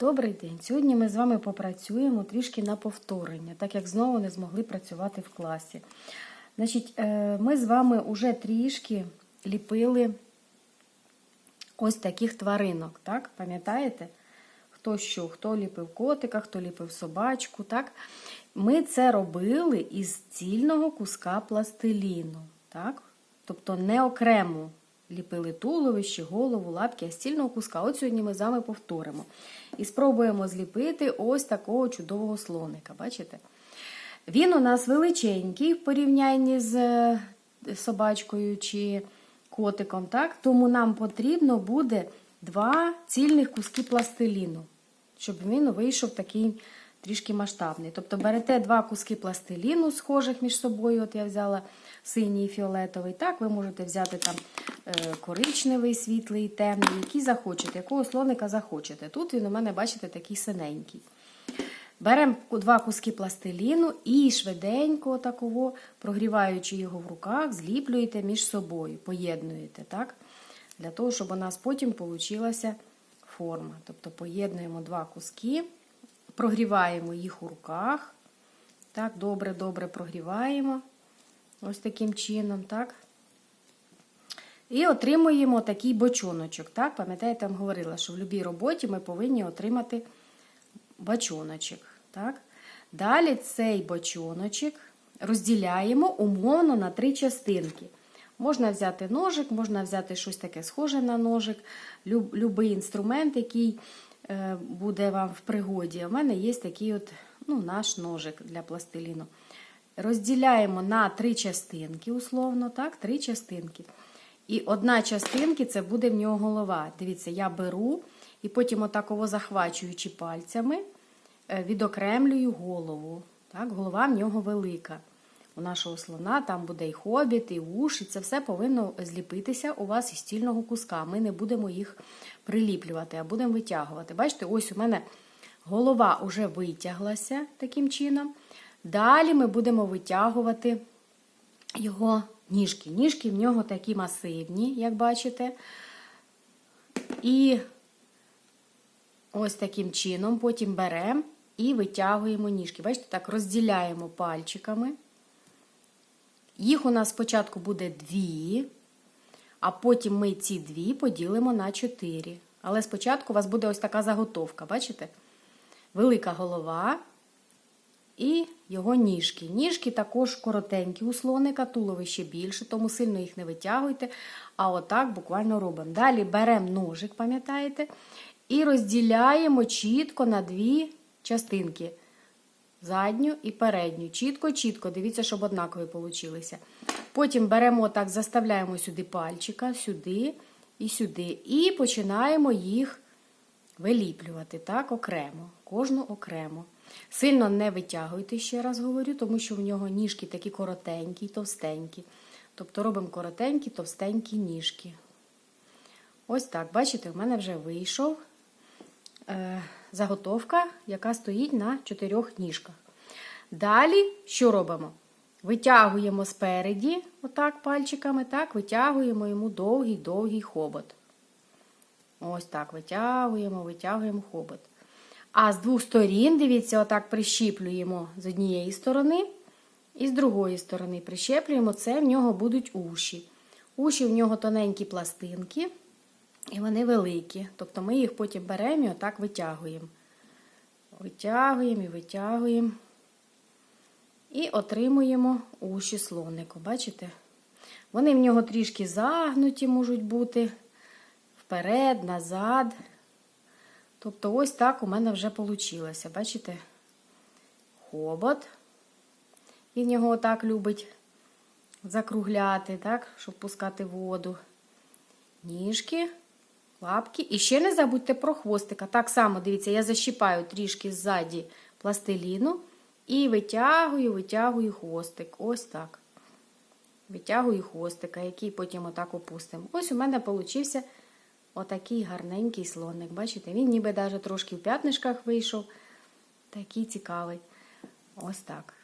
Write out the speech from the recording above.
Добрий день. Сьогодні ми з вами попрацюємо трішки на повторення, так як знову не змогли працювати в класі. Значить, е, ми з вами уже трішки ліпили ось таких тваринок, так? Пам'ятаєте? Хто що, хто ліпив котика, хто ліпив собачку, так? Ми це робили із цільного куска пластиліну, так? Тобто не окремо ліпили туловище, голову, лапки, а з цільного куска. От сьогодні ми з вами повторимо. І спробуємо зліпити ось такого чудового слоника. Бачите? Він у нас величенький в порівнянні з е, собачкою чи котиком, так? тому нам потрібно буде два цільних куски пластиліну, щоб він вийшов такий трішки масштабний. Тобто берете два куски пластиліну, схожих між собою. От я взяла синій і фіолетовий. Так, ви можете взяти там коричневий, світлий, темний, який захочете, якого слоника захочете. Тут він у мене, бачите, такий синенький. Беремо два куски пластиліну і швиденько, такого, прогріваючи його в руках, зліплюєте між собою, поєднуєте, так? Для того, щоб у нас потім получилася форма. Тобто поєднуємо два куски, прогріваємо їх у руках. Так, добре-добре прогріваємо. Ось таким чином, так? І отримуємо такий бочоночок. Так? Пам'ятаєте, я вам говорила, що в будь-якій роботі ми повинні отримати бочоночок. Так? Далі цей бочоночок розділяємо умовно на три частинки. Можна взяти ножик, можна взяти щось таке схоже на ножик, любий інструмент, який е, буде вам в пригоді. У мене є такий от, ну, наш ножик для пластиліну. Розділяємо на три частинки, условно, так, три частинки. І одна частинка це буде в нього голова. Дивіться, я беру і потім, отаково захвачуючи пальцями, відокремлюю голову. Так, Голова в нього велика. У нашого слона там буде і хобіт, і уш, і це все повинно зліпитися у вас із стільного куска. Ми не будемо їх приліплювати, а будемо витягувати. Бачите, ось у мене голова вже витяглася таким чином. Далі ми будемо витягувати його ніжки. Ніжки в нього такі масивні, як бачите. І ось таким чином потім беремо і витягуємо ніжки. Бачите, так розділяємо пальчиками. Їх у нас спочатку буде дві, а потім ми ці дві поділимо на чотири. Але спочатку у вас буде ось така заготовка, бачите? Велика голова і його ніжки. Ніжки також коротенькі у слоника, туловище більше, тому сильно їх не витягуйте. А отак буквально робимо. Далі беремо ножик, пам'ятаєте, і розділяємо чітко на дві частинки. Задню і передню. Чітко-чітко, дивіться, щоб однакові получилися. Потім беремо отак, заставляємо сюди пальчика, сюди і сюди. І починаємо їх виліплювати так, окремо, кожну окремо. Сильно не витягуйте, ще раз говорю, тому що в нього ніжки такі коротенькі, товстенькі. Тобто робимо коротенькі, товстенькі ніжки. Ось так, бачите, в мене вже вийшов е, заготовка, яка стоїть на чотирьох ніжках. Далі що робимо? Витягуємо спереді, отак пальчиками, так, витягуємо йому довгий-довгий хобот. Ось так витягуємо, витягуємо хобот. А з двох сторін, дивіться, отак прищіплюємо з однієї сторони і з другої сторони прищеплюємо, це в нього будуть уші. Уші в нього тоненькі пластинки, і вони великі. Тобто ми їх потім беремо і отак витягуємо. Витягуємо і витягуємо. І отримуємо уші слонику. Бачите? Вони в нього трішки загнуті можуть бути вперед, назад. Тобто, ось так у мене вже вийшло. Бачите? Хобот. Він його отак любить закругляти, так, щоб пускати воду. Ніжки, лапки. І ще не забудьте про хвостика. Так само, дивіться, я защіпаю трішки ззаді пластиліну і витягую, витягую хвостик. Ось так. Витягую хвостика, який потім отак опустимо. Ось у мене вийшов отакий гарненький слоник. Бачите, він ніби навіть трошки в п'ятнишках вийшов. Такий цікавий. Ось так.